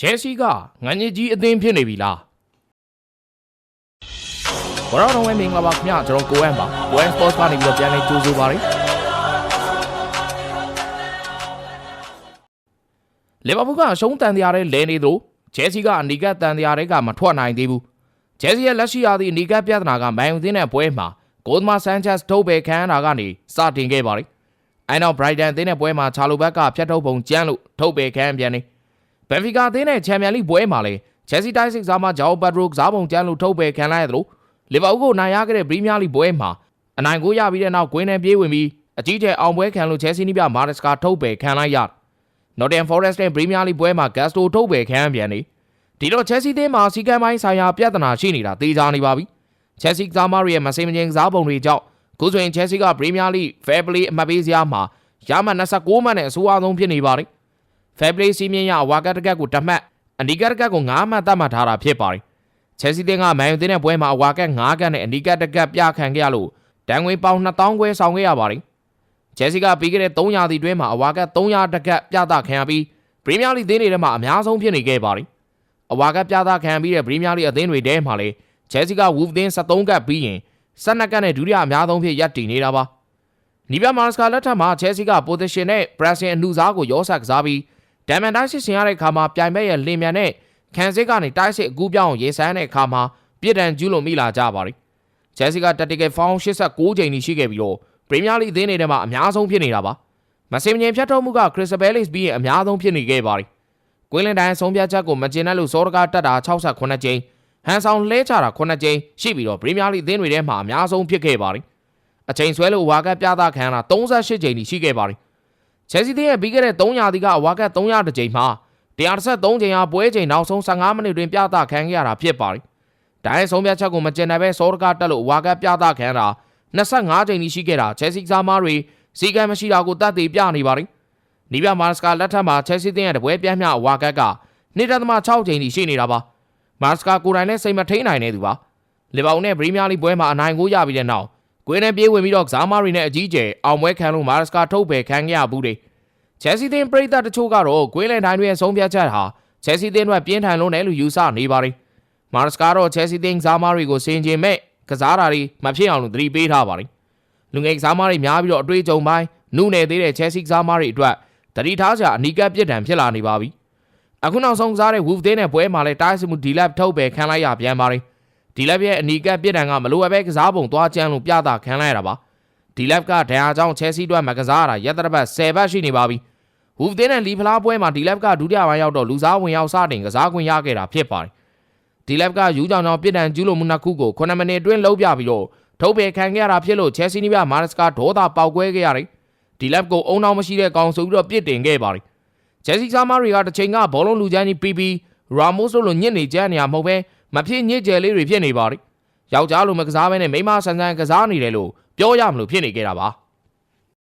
ချဲစီကငန်းကြီးကြီးအသင်းဖြစ်နေပြီလားဘောရောတော့ဝဲမင်္ဂလာပါခင်ဗျာကျွန်တော်ကိုအန်ပါကိုအန် Sports ကနေပြီးတော့ပြန်လည်ကြိုဆိုပါရစေလီဗာပူးကအရှုံးတန်တရားတဲ့လဲနေသလိုချဲစီကအနီကတ်တန်တရားတွေကမထွက်နိုင်သေးဘူးချဲစီရဲ့လက်ရှိရာသီအနီကတ်ပြဿနာကမန်ယူသင်းတဲ့ပွဲမှာဂိုသမာဆန်ချက်စ်ထုတ်ပယ်ခံရတာကနေစတင်ခဲ့ပါလိမ့်အဲနောက်ဘရိုက်တန်သင်းတဲ့ပွဲမှာချာလိုဘက်ကဖျက်ထုတ်ပုံကျန်းလို့ထုတ်ပယ်ခံပြန်နေ ဘန်ဖီကာအသင်းနဲ့ချန်ပီယံလိပွဲမှာလည်းချက်စီတိုက်စစ်စားမှာဂျောက်ဘတ်ရိုကစားပုံကျန်းလို့ထုတ်ပယ်ခံလိုက်ရသလိုလီဗာပူးကိုနိုင်ရခဲ့တဲ့ပရီးမီးယားလိပွဲမှာအနိုင်ကိုရပြီးတဲ့နောက်ဂွင်းနဲ့ပြေးဝင်ပြီးအကြီးကျယ်အောင်ပွဲခံလို့ချက်စီနီးပြမာဒက်စကာထုတ်ပယ်ခံလိုက်ရနော်တန်ဖော်ရက်စ်နဲ့ပရီးမီးယားလိပွဲမှာဂတ်စတိုထုတ်ပယ်ခံပြန်နေဒီတော့ချက်စီသင်းမှာစီကံပိုင်းဆိုင်ရာပြဿနာရှိနေတာသေချာနေပါပြီချက်စီကစားမတွေရဲ့မစိမ့်မငြိမ်ကစားပုံတွေကြောင့်ခုဆိုရင်ချက်စီကပရီးမီးယားလိဖဲပလီအမှတ်ပေးစရာမှာရမှတ်29မှတ်နဲ့အဆိုးအဆုံးဖြစ်နေပါတယ် Fair Play စီးမြင်ရဝါကတ်တကတ်ကိုတမှတ်အနီကတ်တကတ်ကို9မှတ်သတ်မှတ်ထားတာဖြစ်ပါတယ်။ချယ်ဆီတင်းကမန်ယူတင်းတဲ့ပွဲမှာဝါကတ်9ကတ်နဲ့အနီကတ်တကတ်ပြခံခဲ့ရလို့တန်ငွေပေါင်2000ခွဲဆောင်ခဲ့ရပါတယ်။ချယ်ဆီကပြီးခဲ့တဲ့3ရာသီတွင်းမှာအဝါကတ်300တကတ်ပြသခံရပြီးပရီးမီးယားလိသင်းတွေထဲမှာအများဆုံးဖြစ်နေခဲ့ပါတယ်။အဝါကတ်ပြသခံပြီးတဲ့ပရီးမီးယားလိအသင်းတွေထဲမှာလည်းချယ်ဆီကဝူဖ်သင်း73ကတ်ပြီးရင်12ကတ်နဲ့ဒုတိယအများဆုံးဖြစ်ရပ်တည်နေတာပါ။နီဗာမာစကာလက်ထက်မှာချယ်ဆီက position နဲ့ pressing အနှူစားကိုရောဆက်ကစားပြီး ဒမ်မန်တိုက်စစ်ဆင်ရတဲ့အခါမှာပြိုင်ဘက်ရဲ့လင်မြန်တဲ့ခံစစ်ကနေတိုက်စစ်အကူပြောင်းရေဆန်းတဲ့အခါမှာပြစ်ဒဏ်ကျူးလွန်မိလာကြပါတယ်။ချယ်ဆီကတက်တီကယ်ဖောင်း86ချိန်ကြီးရှိခဲ့ပြီးတော့ပရီးမီးယားလိအသင်းတွေထဲမှာအများဆုံးဖြစ်နေတာပါ။မစင်မြင်ဖြတ်ထုတ်မှုကခရစ္စဘဲလစ်ပြီးရင်အများဆုံးဖြစ်နေခဲ့ပါတယ်။ကွင်းလန်တိုင်းဆုံးဖြတ်ချက်ကိုမကျင်တဲ့လို့စောတကာတက်တာ68ချိန်ဟန်ဆောင်လဲချတာ9ချိန်ရှိပြီးတော့ပရီးမီးယားလိအသင်းတွေထဲမှာအများဆုံးဖြစ်ခဲ့ပါတယ်။အချိန်ဆွဲလို့ဝါကတ်ပြသခံရတာ38ချိန်ကြီးရှိခဲ့ပါတယ်။ ချယ်ဆီသင်းရဲ့ပြီးခဲ့တဲ့300ရာသီကအဝါကတ်300တကြိမ်မှာ133ချိန်ဟာပွဲချိန်နောက်ဆုံး15မိနစ်တွင်ပြသခံခဲ့ရတာဖြစ်ပါတယ်။ဒါရဲ့ဆုံးဖြတ်ချက်ကိုမကျင်နိုင်ပဲစောရကတက်လို့အဝါကတ်ပြသခံရတာ25ချိန်ကြီးရှိခဲ့တာချယ်ဆီကစားမားတွေစီကံမရှိတာကိုတတ်သိပြနေပါတယ်။နီးပြမာစကာလက်ထက်မှာချယ်ဆီသင်းရဲ့တပွဲပြမ်းမြအဝါကတ်က2.6ချိန်ကြီးရှိနေတာပါ။မာစကာကိုယ်တိုင်လည်းစိတ်မထိန်နိုင်နေသူပါ။လီဗာပူးနဲ့ပရီးမီးယားလိပွဲမှာအနိုင်ကိုရပြီးတဲ့နောက် ကွင်းနဲ့ပြေးဝင်ပြီးတော့ကစားမားတွေနဲ့အကြီးကျယ်အောင်ပွဲခံလို့မာစကာထုတ်ပယ်ခံခဲ့ရဘူးတွေချယ်ဆီသင်းပရိသတ်တချို့ကတော့ဂွင်းလန်တိုင်းတွေရဲ့ဆုံးဖြတ်ချက်ဟာချယ်ဆီသင်းတို့ပြင်းထန်လုံးတယ်လို့ယူဆနေပါတယ်။မာရစ်ကတော့ချယ်ဆီသင်းကစားမားတွေကိုစင်ကျင်မဲ့ကစားတာတွေမဖြစ်အောင်လို့သတိပေးထားပါတယ်။လူငယ်ကစားမားတွေများပြီးတော့အတွေ့အကြုံပိုင်းနုနယ်သေးတဲ့ချယ်ဆီကစားမားတွေအတွက်သတိထားစရာအနီးကပ်ပြစ်ဒဏ်ဖြစ်လာနေပါပြီ။အခုနောက်ဆုံးကစားတဲ့ Wolf သင်းနဲ့ပွဲမှာလည်းတိုက်စစ်မှုဒီလပ်ထုတ်ပယ်ခံလိုက်ရပြန်ပါတယ်။ ဒီလပ်ရဲ့အနီးကပ်ပြစ်ဒဏ်ကမလိုအပ်ပဲကစားပုံသွားကြမ်းလို့ပြသခံလိုက်ရတာပါ။ဒီလပ်ကဒဏ်ရာကြောင့်ချယ်ဆီအတွက်မကစားရတာရက်သတ္တပတ်10ပတ်ရှိနေပါပြီ။ဟူဖ်တင်းနဲ့လီဖလားပွဲမှာဒီလက်ကဒုတိယပိုင်းရောက်တော့လူစားဝင်ရောက်စတင်ကစားခွင့်ရခဲ့တာဖြစ်ပါတယ်။ဒီလက်ကယူကြောင်ကြောင်ပြစ်ဒဏ်ကျူးလွန်မှုနှစ်ခုကို9မိနစ်အတွင်းလုံးပြပြီးတော့ထုတ်ပယ်ခံခဲ့ရတာဖြစ်လို့ချယ်ဆီနီးပြမာရစ်ကာဒေါသပေါက်ကွဲခဲ့ရတယ်။ဒီလက်ကိုအုံနောက်မရှိတဲ့ကောင်ဆိုပြီးတော့ပြစ်တင်ခဲ့ပါတယ်။ချယ်ဆီစားမားတွေကတစ်ချိန်ကဘောလုံးလူချမ်းကြီးပြီးပြီးရာမို့စ်တို့လိုညစ်နေကြနေရမဟုတ်ပဲ မဖြစ်ညစ်ကြဲလေးတွေဖြစ်နေပါတယ်။ယောက်ျားလိုမကစားဘဲနဲ့မိန်းမဆန်ဆန်ကစားနေတယ်လို့ပြောရမလို့ဖြစ်နေခဲ့တာပါ။